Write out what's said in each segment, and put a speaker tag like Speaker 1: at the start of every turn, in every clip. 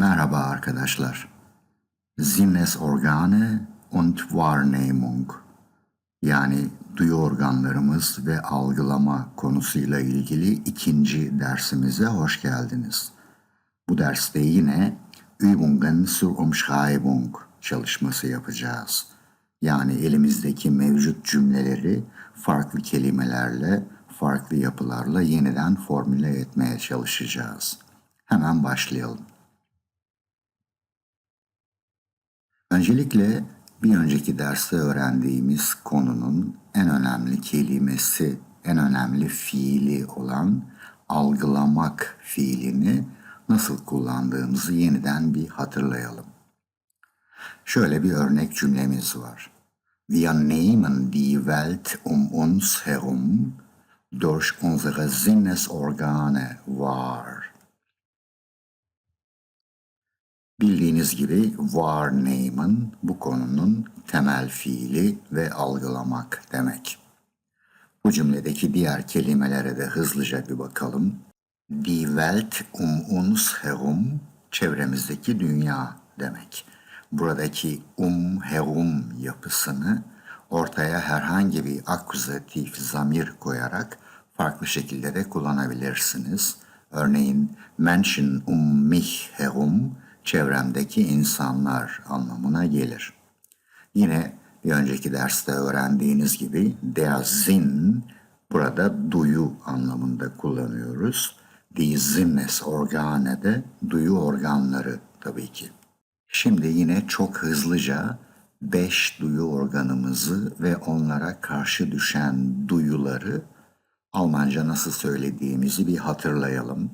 Speaker 1: Merhaba arkadaşlar. Sinnesorgane und Wahrnehmung yani duyu organlarımız ve algılama konusuyla ilgili ikinci dersimize hoş geldiniz. Bu derste yine Übungen zur Umschreibung çalışması yapacağız. Yani elimizdeki mevcut cümleleri farklı kelimelerle, farklı yapılarla yeniden formüle etmeye çalışacağız. Hemen başlayalım. Öncelikle bir önceki derste öğrendiğimiz konunun en önemli kelimesi, en önemli fiili olan algılamak fiilini nasıl kullandığımızı yeniden bir hatırlayalım. Şöyle bir örnek cümlemiz var. Wir nehmen die Welt um uns herum durch unsere Sinnesorgane wahr. Bildiğiniz gibi wahrnehmen bu konunun temel fiili ve algılamak demek. Bu cümledeki diğer kelimelere de hızlıca bir bakalım. Die Welt um uns herum çevremizdeki dünya demek. Buradaki um herum yapısını ortaya herhangi bir akuzatif zamir koyarak farklı şekilde de kullanabilirsiniz. Örneğin Menschen um mich herum çevremdeki insanlar anlamına gelir. Yine bir önceki derste öğrendiğiniz gibi der burada duyu anlamında kullanıyoruz. Die Sinnesorgane de duyu organları tabii ki. Şimdi yine çok hızlıca beş duyu organımızı ve onlara karşı düşen duyuları Almanca nasıl söylediğimizi bir hatırlayalım.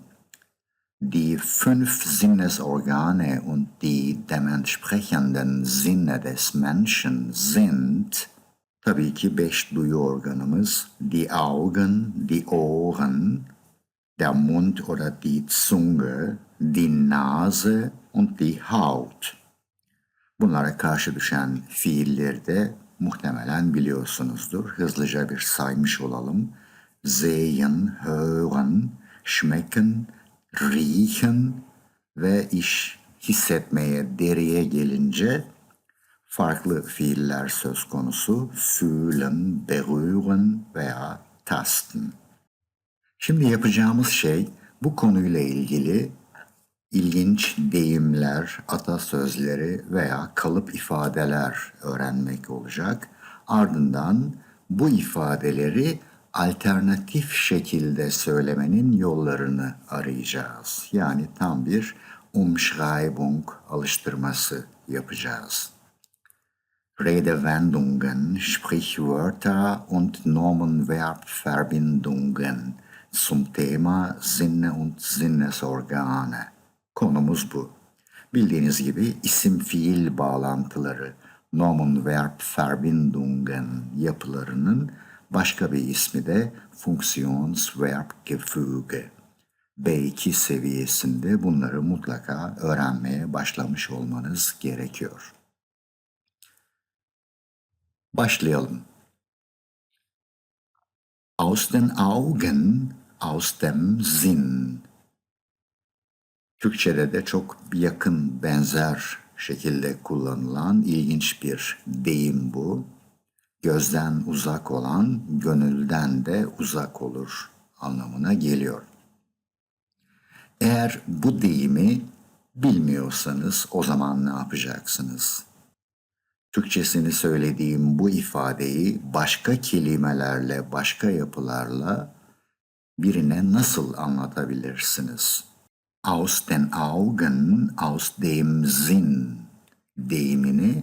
Speaker 1: Die fünf Sinnesorgane und die dementsprechenden Sinne des Menschen sind die Augen, die Ohren, der Mund oder die Zunge, die Nase und die Haut. Bunlara karşı düşen fiilleri de muhtemelen biliyorsunuzdur. Hızlıca bir saymış olalım. Sehen, hören, schmecken, riechen ve iş hissetmeye, deriye gelince farklı fiiller söz konusu. Fühlen, berühren veya tasten. Şimdi yapacağımız şey bu konuyla ilgili ilginç deyimler, atasözleri veya kalıp ifadeler öğrenmek olacak. Ardından bu ifadeleri alternatif şekilde söylemenin yollarını arayacağız. Yani tam bir Umschreibung alıştırması yapacağız. Redewendungen, Sprichwörter und Nomenverbverbindungen zum Thema Sinne und Sinnesorgane. Konumuz bu. Bildiğiniz gibi isim fiil bağlantıları, Nomenverbverbindungen yapılarının başka bir ismi de Funktionsverbgefüge. B2 seviyesinde bunları mutlaka öğrenmeye başlamış olmanız gerekiyor. Başlayalım. Aus den Augen, aus dem Sinn. Türkçede de çok yakın benzer şekilde kullanılan ilginç bir deyim bu. Gözden uzak olan gönülden de uzak olur anlamına geliyor. Eğer bu deyimi bilmiyorsanız o zaman ne yapacaksınız? Türkçesini söylediğim bu ifadeyi başka kelimelerle, başka yapılarla birine nasıl anlatabilirsiniz? Aus den Augen, aus dem Sinn deyimini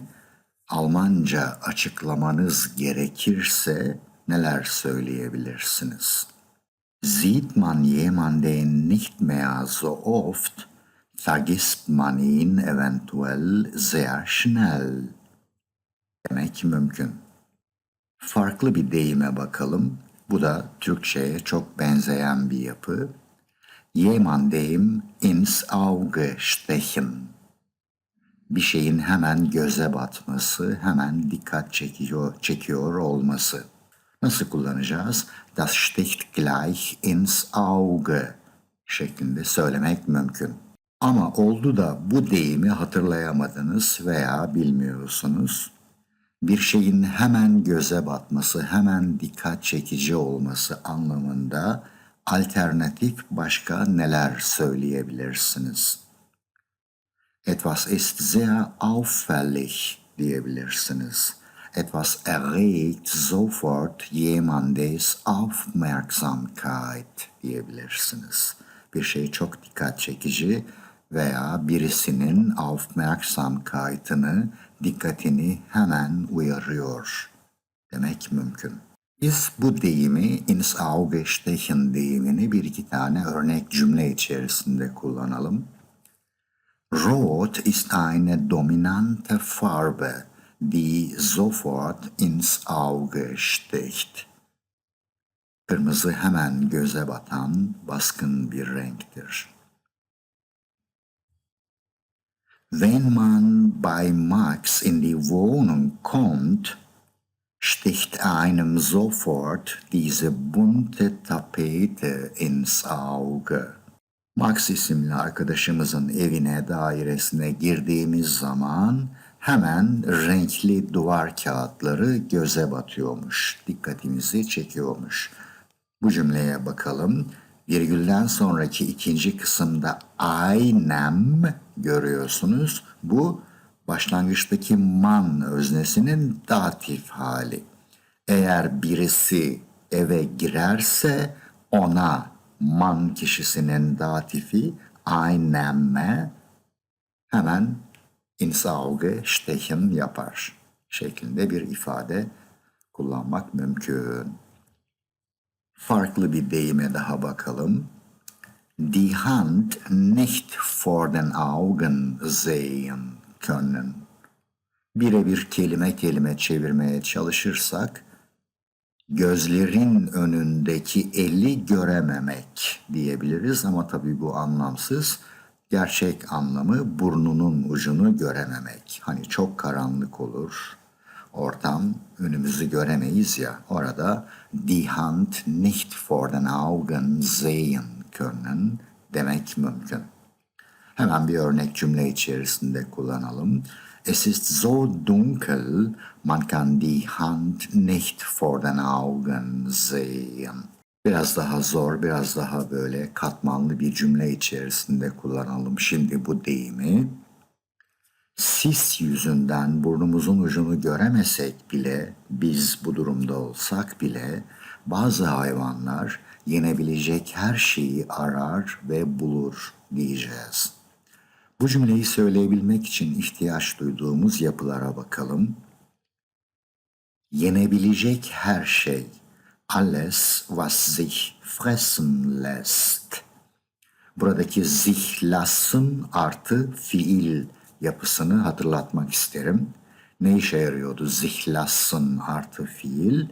Speaker 1: Almanca açıklamanız gerekirse neler söyleyebilirsiniz? Sieht man jemanden nicht mehr so oft, vergisst man ihn eventuell sehr schnell demek mümkün. Farklı bir deyime bakalım. Bu da Türkçe'ye çok benzeyen bir yapı. Jemandem ins Auge stechen. Bir şeyin hemen göze batması, hemen dikkat çekiyor, çekiyor olması. Nasıl kullanacağız? Das sticht gleich ins Auge şeklinde söylemek mümkün. Ama oldu da bu deyimi hatırlayamadınız veya bilmiyorsunuz. Bir şeyin hemen göze batması, hemen dikkat çekici olması anlamında alternatif başka neler söyleyebilirsiniz? Etwas ist sehr auffällig diyebilirsiniz. Etwas erregt sofort jemandes Aufmerksamkeit diyebilirsiniz. Bir şey çok dikkat çekici veya birisinin Aufmerksamkeit'ını, dikkatini hemen uyarıyor demek mümkün. Biz bu deyimi ins Auge stechen deyimini bir iki tane örnek cümle içerisinde kullanalım. Rot ist eine dominante Farbe, die sofort ins Auge sticht. Kırmızı hemen göze batan baskın bir renktir. Wenn man bei Max in die Wohnung kommt, sticht einem sofort diese bunte Tapete ins Auge. Max isimli arkadaşımızın evine, dairesine girdiğimiz zaman hemen renkli duvar kağıtları göze batıyormuş, dikkatimizi çekiyormuş. Bu cümleye bakalım. Virgülden sonraki ikinci kısımda aynem görüyorsunuz. Bu başlangıçtaki man öznesinin datif hali. Eğer birisi eve girerse ona man kişisinin datifi aynemme hemen ins Auge stechen yapar şeklinde bir ifade kullanmak mümkün. Farklı bir deyime daha bakalım. Die Hand nicht vor den Augen sehen können. Birebir kelime kelime çevirmeye çalışırsak, gözlerin önündeki eli görememek diyebiliriz ama tabii bu anlamsız. Gerçek anlamı burnunun ucunu görememek. Hani çok karanlık olur, ortam önümüzü göremeyiz ya. Orada die Hand nicht vor den Augen sehen können demek mümkün. Hemen bir örnek cümle içerisinde kullanalım. Es ist so dunkel, man kann die Hand nicht vor den Augen sehen. Biraz daha zor, biraz daha böyle katmanlı bir cümle içerisinde kullanalım şimdi bu deyimi. Sis yüzünden burnumuzun ucunu göremesek bile, biz bu durumda olsak bile bazı hayvanlar yenebilecek her şeyi arar ve bulur diyeceğiz. Bu cümleyi söyleyebilmek için ihtiyaç duyduğumuz yapılara bakalım. Yenebilecek her şey, alles was sich fressen lässt. Buradaki sich lassen artı fiil yapısını hatırlatmak isterim. Ne işe yarıyordu? Sich lassen artı fiil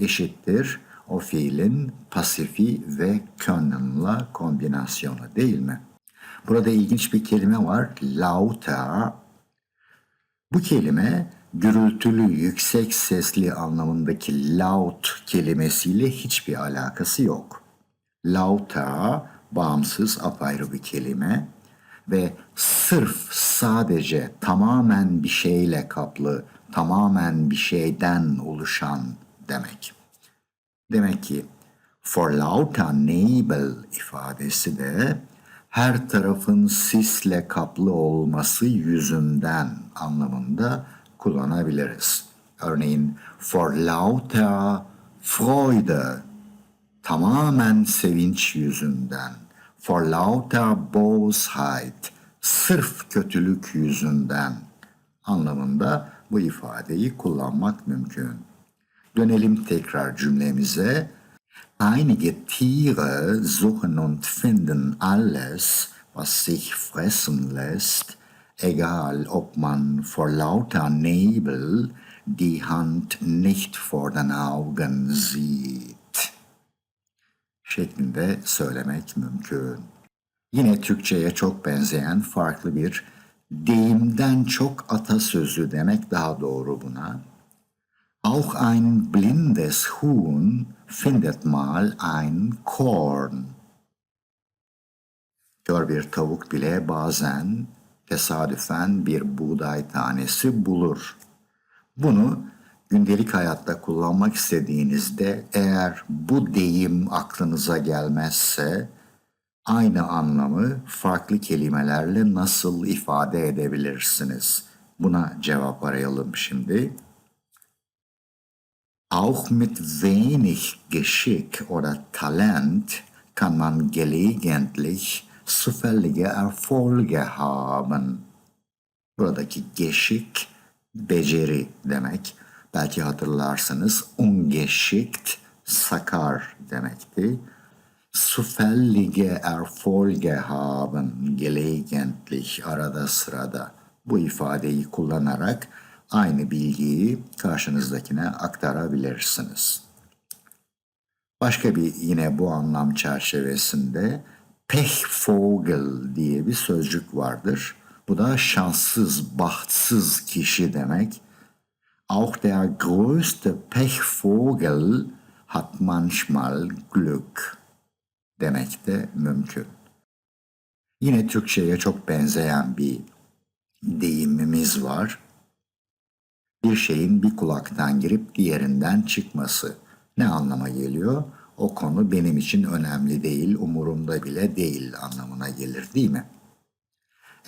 Speaker 1: eşittir o fiilin pasifi ve könnenla kombinasyonu değil mi? Burada ilginç bir kelime var. Lauter. Bu kelime gürültülü, yüksek sesli anlamındaki laut kelimesiyle hiçbir alakası yok. Lauter bağımsız apayrı bir kelime ve sırf sadece tamamen bir şeyle kaplı, tamamen bir şeyden oluşan demek. Demek ki for lauter Nebel ifadesi de her tarafın sisle kaplı olması yüzünden anlamında kullanabiliriz. Örneğin for lauter Freude tamamen sevinç yüzünden. For lauter Bosheit sırf kötülük yüzünden anlamında bu ifadeyi kullanmak mümkün. Dönelim tekrar cümlemize. Einige Tiere suchen und finden alles, was sich fressen lässt, egal ob man vor lauter Nebel die Hand nicht vor den Augen sieht. Şeklinde söylemek mümkün. Yine Türkçe'ye çok benzeyen farklı bir deyimden çok atasözü demek daha doğru buna. Auch ein blindes Huhn findet mal ein Korn. Kör bir tavuk bile bazen tesadüfen bir buğday tanesi bulur. Bunu gündelik hayatta kullanmak istediğinizde eğer bu deyim aklınıza gelmezse aynı anlamı farklı kelimelerle nasıl ifade edebilirsiniz? Buna cevap arayalım şimdi. Auch mit wenig Geschick oder Talent kann man gelegentlich zufällige Erfolge haben. Buradaki Geschick beceri demek. Belki hatırlarsınız ungeschickt sakar demekti. Zufällige Erfolge haben gelegentlich arada sırada bu ifadeyi kullanarak aynı bilgiyi karşınızdakine aktarabilirsiniz. Başka bir yine bu anlam çerçevesinde Pechvogel diye bir sözcük vardır. Bu da şanssız, bahtsız kişi demek. Auch der größte Pechvogel hat manchmal Glück demek de mümkün. Yine Türkçe'ye çok benzeyen bir deyimimiz var. Bir şeyin bir kulaktan girip diğerinden çıkması ne anlama geliyor? O konu benim için önemli değil, umurumda bile değil anlamına gelir değil mi?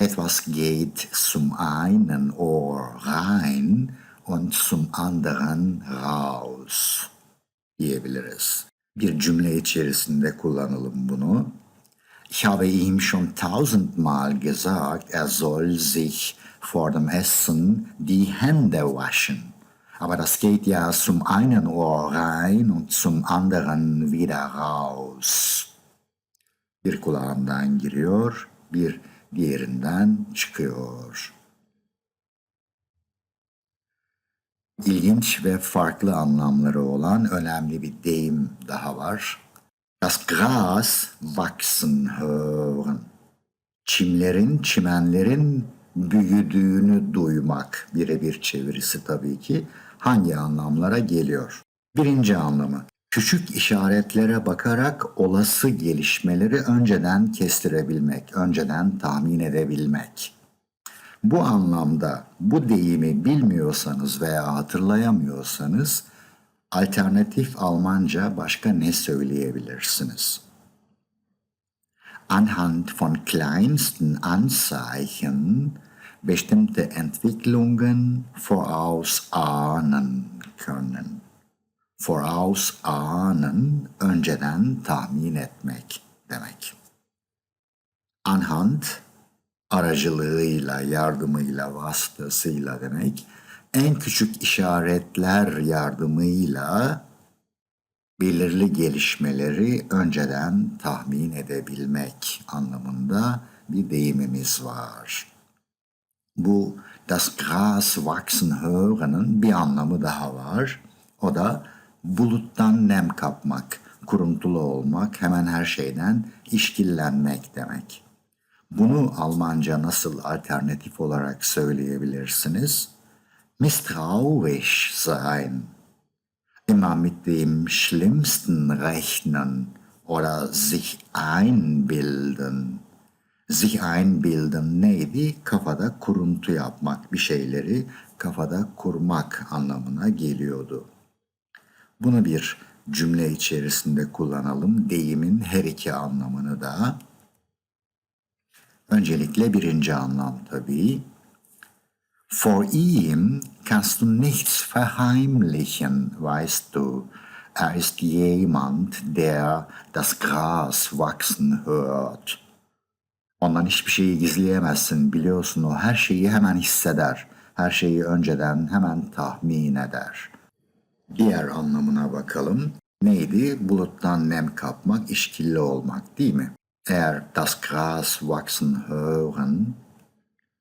Speaker 1: Etwas geht zum einen Ohr rein und zum anderen raus diyebiliriz. Bir cümle içerisinde kullanalım bunu. Ich habe ihm schon tausendmal gesagt, er soll sich vor dem Essen die Hände waschen. Aber das geht ja zum einen Ohr rein und zum anderen wieder raus. Bir kulağından giriyor, bir diğerinden çıkıyor. İlginç ve farklı anlamları olan önemli bir deyim daha var. Das Gras wachsen hören. Çimlerin, çimenlerin büyüdüğünü duymak birebir çevirisi tabii ki hangi anlamlara geliyor? Birinci anlamı küçük işaretlere bakarak olası gelişmeleri önceden kestirebilmek, önceden tahmin edebilmek. Bu anlamda bu deyimi bilmiyorsanız veya hatırlayamıyorsanız alternatif Almanca başka ne söyleyebilirsiniz? Anhand von kleinsten Anzeichen bestimmte Entwicklungen vorausahnen können. Vorausahnen önceden tahmin etmek demek. Anhand aracılığıyla, yardımıyla, vasıtasıyla demek. En küçük işaretler yardımıyla belirli gelişmeleri önceden tahmin edebilmek anlamında bir deyimimiz var. Bu das Gras wachsen hören'ın bir anlamı daha var. O da buluttan nem kapmak, kuruntulu olmak, hemen her şeyden işkillenmek demek. Bunu Almanca nasıl alternatif olarak söyleyebilirsiniz? Misstrauisch sein. Immer mit dem Schlimmsten rechnen oder sich einbilden. Sich einbilden neydi? Kafada kuruntu yapmak, bir şeyleri kafada kurmak anlamına geliyordu. Bunu bir cümle içerisinde kullanalım. Deyimin her iki anlamını da. Öncelikle birinci anlam tabii. Vor ihm kannst du nichts verheimlichen, weißt du. Er ist jemand, der das Gras wachsen hört. Ondan hiçbir şeyi gizleyemezsin. Biliyorsun o her şeyi hemen hisseder. Her şeyi önceden hemen tahmin eder. Diğer anlamına bakalım. Neydi? Buluttan nem kapmak, işkilli olmak değil mi? Eğer das Gras wachsen hören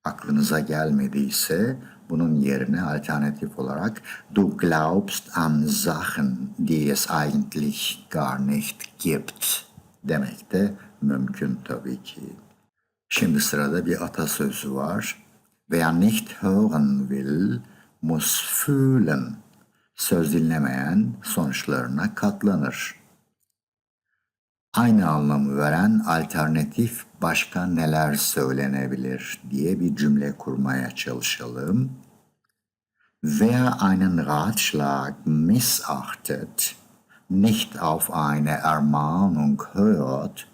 Speaker 1: aklınıza gelmediyse bunun yerine alternatif olarak du glaubst an Sachen, die es eigentlich gar nicht gibt demek de mümkün tabii ki. Şimdi sırada bir atasözü var. Wer nicht hören will, muss fühlen. Söz dinlemeyen sonuçlarına katlanır. Aynı anlamı veren alternatif başka neler söylenebilir diye bir cümle kurmaya çalışalım. Wer einen Ratschlag missachtet, nicht auf eine Ermahnung hört,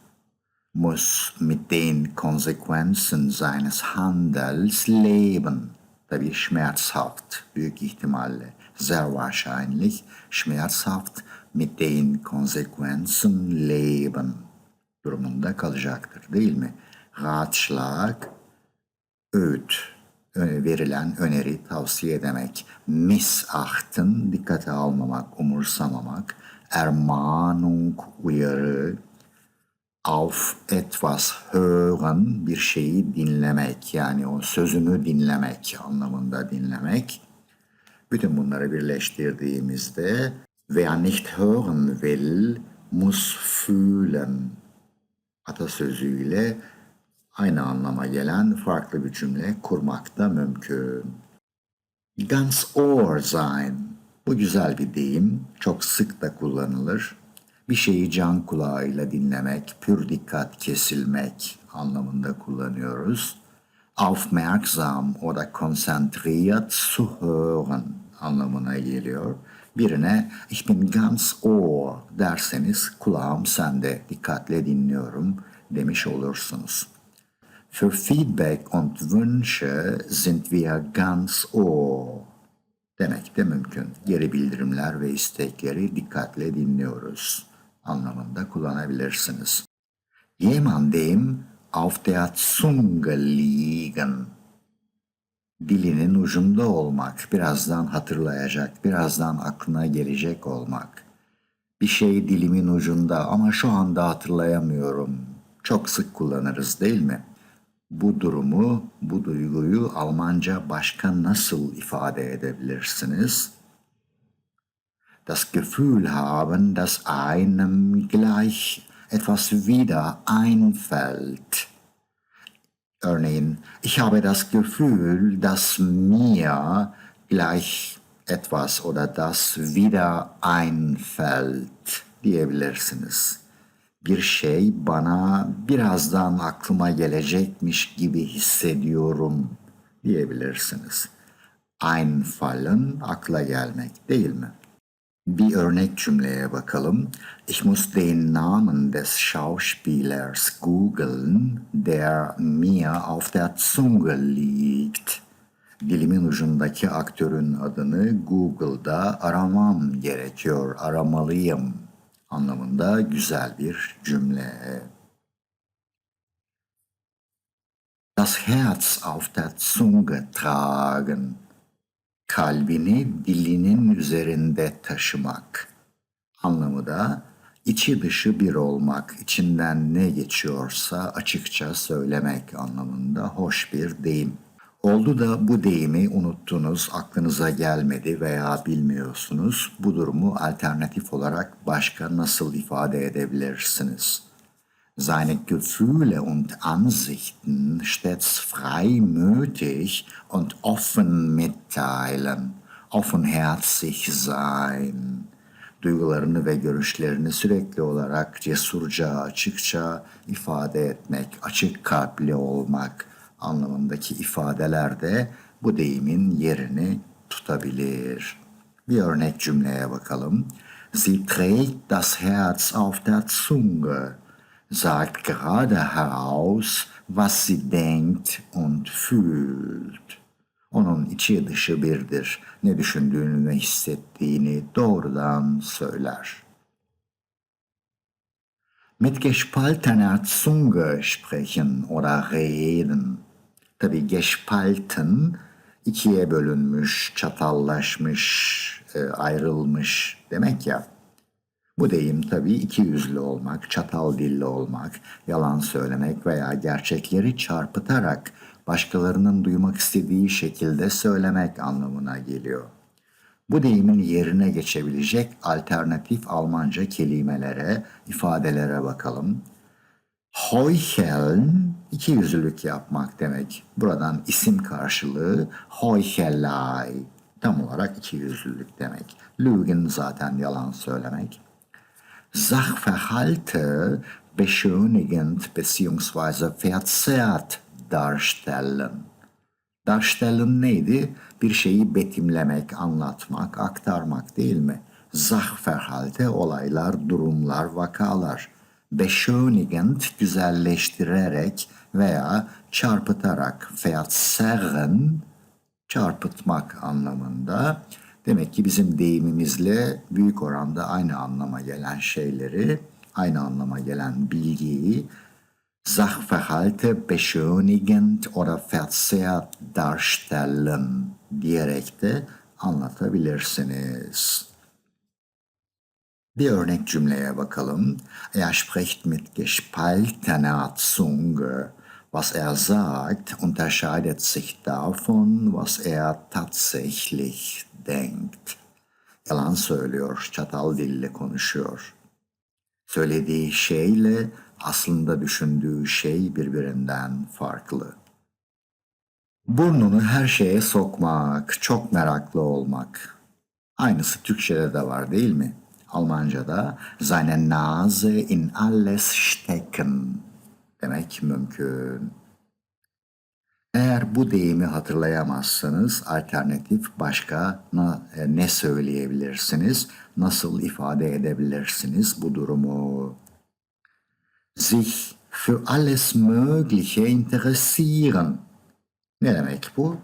Speaker 1: muss mit den Konsequenzen seines Handels leben. Tabii schmerzhaft, büyük ihtimalle, sehr wahrscheinlich, schmerzhaft mit den Konsequenzen leben durumunda kalacaktır değil mi? Ratschlag, öğüt, verilen öneri, tavsiye demek. Missachten, dikkate almamak, umursamamak. Ermahnung, uyarı. Auf etwas hören, bir şeyi dinlemek. Yani o sözünü dinlemek anlamında dinlemek. Bütün bunları birleştirdiğimizde wer nicht hören will, muss fühlen atasözüyle aynı anlama gelen farklı bir cümle kurmak da mümkün. Ganz Ohr sein. Bu güzel bir deyim. Çok sık da kullanılır. Bir şeyi can kulağıyla dinlemek, pür dikkat kesilmek anlamında kullanıyoruz. Aufmerksam oder konzentriert zu hören anlamına geliyor. Birine ich bin ganz Ohr derseniz kulağım sende, dikkatle dinliyorum demiş olursunuz. Für Feedback und Wünsche sind wir ganz Ohr demek de mümkün. Geri bildirimler ve istekleri dikkatle dinliyoruz anlamında kullanabilirsiniz. Jemandem auf der Zunge liegen. Dilinin ucunda olmak, birazdan hatırlayacak, birazdan aklına gelecek olmak. Bir şey dilimin ucunda ama şu anda hatırlayamıyorum. Çok sık kullanırız değil mi? Bu durumu, bu duyguyu Almanca başka nasıl ifade edebilirsiniz? Das Gefühl haben, dass einem gleich etwas wieder einfällt. Örneğin, ich habe das Gefühl, dass mir gleich etwas oder das wieder einfällt diyebilirsiniz. Bir şey bana birazdan aklıma gelecekmiş gibi hissediyorum diyebilirsiniz. Einfallen akla gelmek değil mi? Bir örnek cümleye bakalım. Ich muss den Namen des Schauspielers googeln, der mir auf der Zunge liegt. Dilimin ucundaki aktörün adını Google'da aramam gerekiyor, aramalıyım anlamında güzel bir cümle. Das Herz auf der Zunge tragen kalbini dilinin üzerinde taşımak anlamı da içi dışı bir olmak, içinden ne geçiyorsa açıkça söylemek anlamında hoş bir deyim. Oldu da bu deyimi unuttunuz, aklınıza gelmedi veya bilmiyorsunuz. Bu durumu alternatif olarak başka nasıl ifade edebilirsiniz? Seine Gefühle und Ansichten stets freimütig und offen mitteilen, offenherzig sein. Duygularını ve görüşlerini sürekli olarak cesurca, açıkça ifade etmek, açık kalpli olmak anlamındaki ifadeler de bu deyimin yerini tutabilir. Bir örnek cümleye bakalım. Sie trägt das Herz auf der Zunge sagt gerade heraus, was sie denkt und fühlt. Onun içi dışı birdir. Ne düşündüğünü ve hissettiğini doğrudan söyler. Mit gespaltener Zunge sprechen oder reden. Tabi gespalten ikiye bölünmüş, çatallaşmış, e, ayrılmış demek ya. Bu deyim tabii iki yüzlü olmak, çatal dilli olmak, yalan söylemek veya gerçekleri çarpıtarak başkalarının duymak istediği şekilde söylemek anlamına geliyor. Bu deyimin yerine geçebilecek alternatif Almanca kelimelere, ifadelere bakalım. Heucheln, iki yüzlülük yapmak demek. Buradan isim karşılığı Heuchelei, tam olarak iki yüzlülük demek. Lügen zaten yalan söylemek. Sachverhalte, beschönigend bzw. verzerrt darstellen. Darstellen neydi? Bir şeyi betimlemek, anlatmak, aktarmak değil mi? Sachverhalte, olaylar, durumlar, vakalar. Beschönigend, güzelleştirerek veya çarpıtarak, verzerren, çarpıtmak anlamında. Demek ki bizim deyimimizle büyük oranda aynı anlama gelen şeyleri, aynı anlama gelen bilgiyi Sachverhalte beschönigend oder verzerrt darstellen diyerek de anlatabilirsiniz. Bir örnek cümleye bakalım. Er spricht mit gespaltener Zunge. Was er sagt, unterscheidet sich davon, was er tatsächlich denkt. Yalan söylüyor, çatal dille konuşuyor. Söylediği şeyle aslında düşündüğü şey birbirinden farklı. Burnunu her şeye sokmak, çok meraklı olmak. Aynısı Türkçe'de de var değil mi? Almanca'da seine Nase in alles stecken demek mümkün. Eğer bu deyimi hatırlayamazsanız alternatif başka e, ne söyleyebilirsiniz? Nasıl ifade edebilirsiniz bu durumu? Sich für alles Mögliche interessieren. Ne demek bu?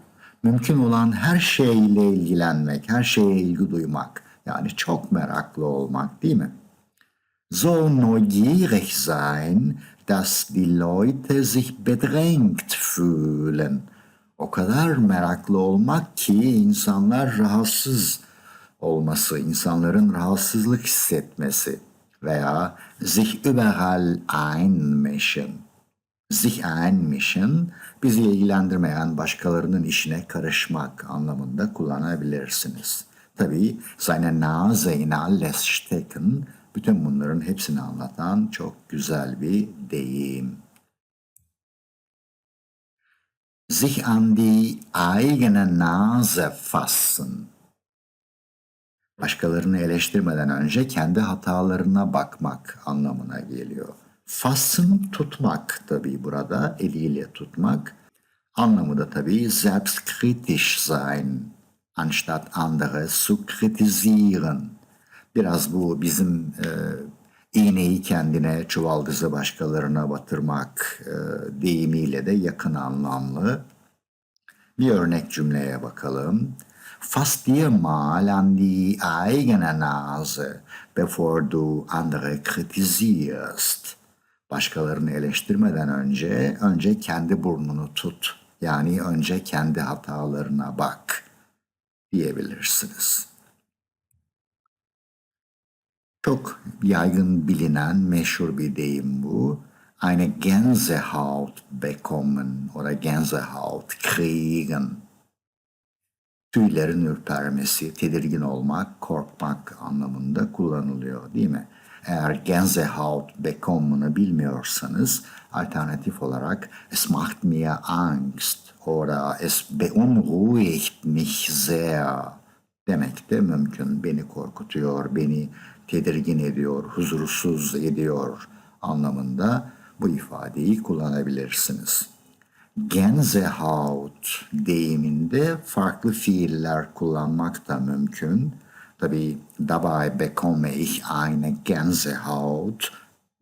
Speaker 1: Mümkün olan her şeyle ilgilenmek, her şeye ilgi duymak. Yani çok meraklı olmak değil mi? So neugierig sein, dass die Leute sich bedrängt fühlen. O kadar meraklı olmak ki insanlar rahatsız olması, insanların rahatsızlık hissetmesi veya sich überall einmischen. Sich einmischen bizi ilgilendirmeyen başkalarının işine karışmak anlamında kullanabilirsiniz. Tabii seine Nase in alles stecken bütün bunların hepsini anlatan çok güzel bir deyim. Sich an die eigene Nase fassen. Başkalarını eleştirmeden önce kendi hatalarına bakmak anlamına geliyor. Fassen tutmak tabii burada eliyle tutmak. Anlamı da tabii selbstkritisch sein, anstatt andere zu kritisieren. Biraz bu bizim e, iğneyi kendine, çuvaldızı başkalarına batırmak e, deyimiyle de yakın anlamlı. Bir örnek cümleye bakalım. Fass dir mal an die eigene Nase, bevor du andere kritisierst. Başkalarını eleştirmeden önce, önce kendi burnunu tut. Yani önce kendi hatalarına bak diyebilirsiniz. Çok yaygın bilinen meşhur bir deyim bu. Eine Gänsehaut bekommen oder Gänsehaut kriegen. Tüylerin ürpermesi, tedirgin olmak, korkmak anlamında kullanılıyor değil mi? Eğer Gänsehaut bekommen'ı bilmiyorsanız alternatif olarak es macht mir Angst oder es beunruhigt mich sehr demek de mümkün. Beni korkutuyor, beni tedirgin ediyor, huzursuz ediyor anlamında bu ifadeyi kullanabilirsiniz. Gänsehaut deyiminde farklı fiiller kullanmak da mümkün. Tabi dabei bekomme ich eine Gänsehaut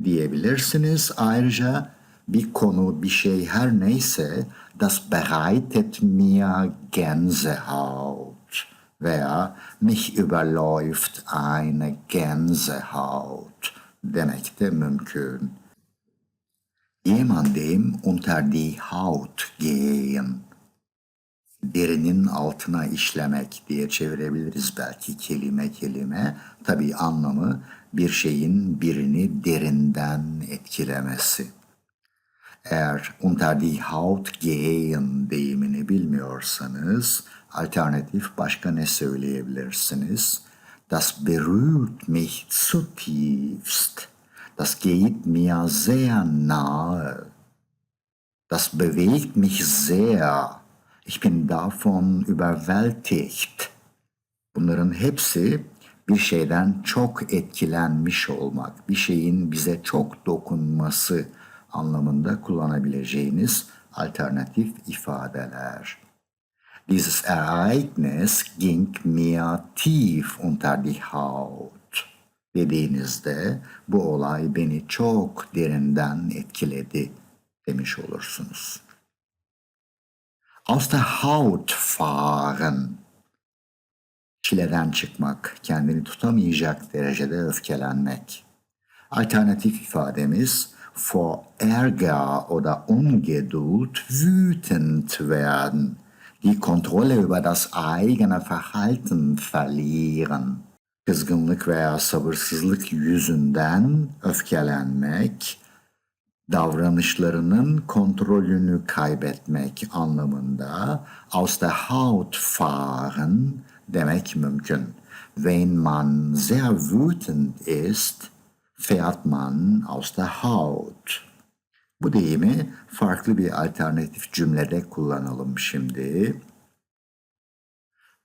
Speaker 1: diyebilirsiniz. Ayrıca bir konu, bir şey her neyse das bereitet mir Gänsehaut veya mich überläuft eine Gänsehaut demek de mümkün. Jemandem unter die Haut gehen. Derinin altına işlemek diye çevirebiliriz belki kelime kelime. Tabi anlamı bir şeyin birini derinden etkilemesi. Eğer unter die Haut gehen deyimini bilmiyorsanız alternatif başka ne söyleyebilirsiniz? Das berührt mich zutiefst. Das geht mir sehr nahe. Das bewegt mich sehr. Ich bin davon überwältigt. Bunların hepsi bir şeyden çok etkilenmiş olmak, bir şeyin bize çok dokunması anlamında kullanabileceğiniz alternatif ifadeler. Dieses Ereignis ging mir tief unter die Haut dediğinizde bu olay beni çok derinden etkiledi demiş olursunuz. Aus der Haut fahren çileden çıkmak, kendini tutamayacak derecede öfkelenmek. Alternatif ifademiz vor Ärger oder Ungeduld wütend werden, die Kontrolle über das eigene Verhalten verlieren. Kızgınlık veya sabırsızlık yüzünden öfkelenmek, davranışlarının kontrolünü kaybetmek anlamında aus der Haut fahren demek mümkün. Wenn man sehr wütend ist, fährt man aus der Haut. Bu deyimi farklı bir alternatif cümlede kullanalım şimdi.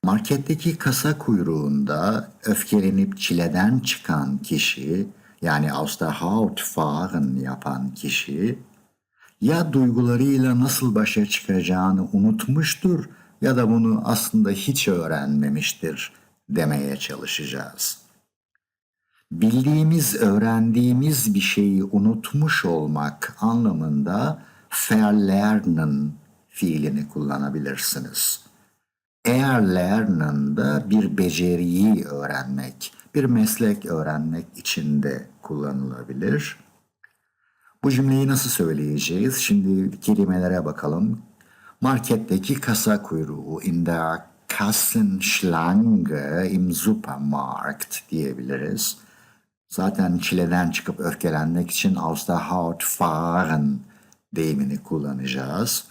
Speaker 1: Marketteki kasa kuyruğunda öfkelenip çileden çıkan kişi, yani aus der fahren yapan kişi, ya duygularıyla nasıl başa çıkacağını unutmuştur ya da bunu aslında hiç öğrenmemiştir demeye çalışacağız. Bildiğimiz, öğrendiğimiz bir şeyi unutmuş olmak anlamında verlernen fiilini kullanabilirsiniz. Erlernen da bir beceriyi öğrenmek, bir meslek öğrenmek için de kullanılabilir. Bu cümleyi nasıl söyleyeceğiz? Şimdi kelimelere bakalım. Marketteki kasa kuyruğu in der Kassenschlange im Supermarkt diyebiliriz. Zaten çileden çıkıp öfkelenmek için aus der Haut fahren deyimini kullanacağız.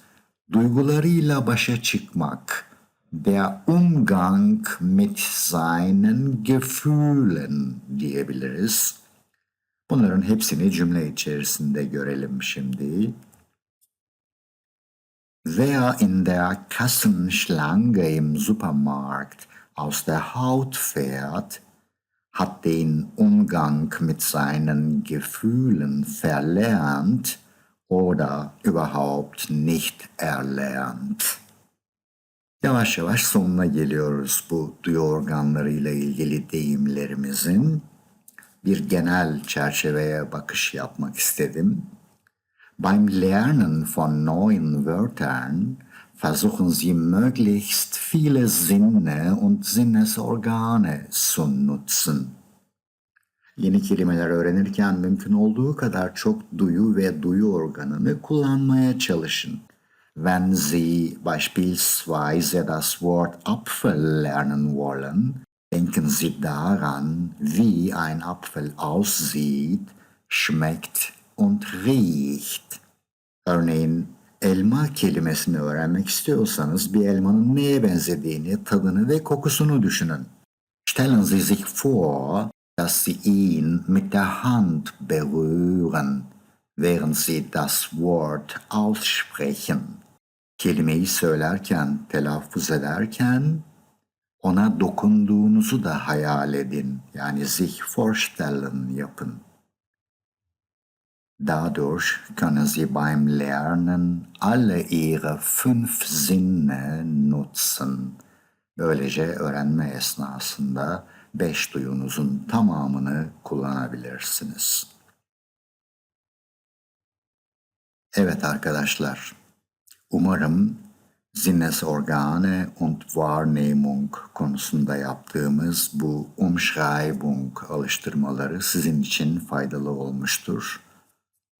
Speaker 1: Duygularıyla başa çıkmak, der Umgang mit seinen Gefühlen diyebiliriz. Bunların hepsini cümle içerisinde görelim şimdi. Wer in der Kassenschlange im Supermarkt aus der Haut fährt, hat den Umgang mit seinen Gefühlen verlernt oder überhaupt nicht erlernt. Yavaş yavaş sonuna geliyoruz bu duyu organlarıyla ilgili deyimlerimizin. Bir genel çerçeveye bakış yapmak istedim. Beim Lernen von neuen Wörtern versuchen Sie möglichst viele Sinne und Sinnesorgane zu nutzen. Yeni kelimeler öğrenirken mümkün olduğu kadar çok duyu ve duyu organını kullanmaya çalışın. Wenn Sie beispielsweise das Wort Apfel lernen wollen, denken Sie daran, wie ein Apfel aussieht, schmeckt und riecht. Örneğin elma kelimesini öğrenmek istiyorsanız bir elmanın neye benzediğini, tadını ve kokusunu düşünün. Stellen Sie sich vor, dass Sie ihn mit der Hand berühren, während Sie das Wort aussprechen. Kelimeyi söylerken, telaffuz ederken ona dokunduğunuzu da hayal edin. Yani sich vorstellen yapın. Dadurch können Sie beim Lernen alle Ihre fünf Sinne nutzen. Böylece öğrenme esnasında beş duyunuzun tamamını kullanabilirsiniz. Evet arkadaşlar, umarım Sinnesorgane und Wahrnehmung konusunda yaptığımız bu Umschreibung alıştırmaları sizin için faydalı olmuştur.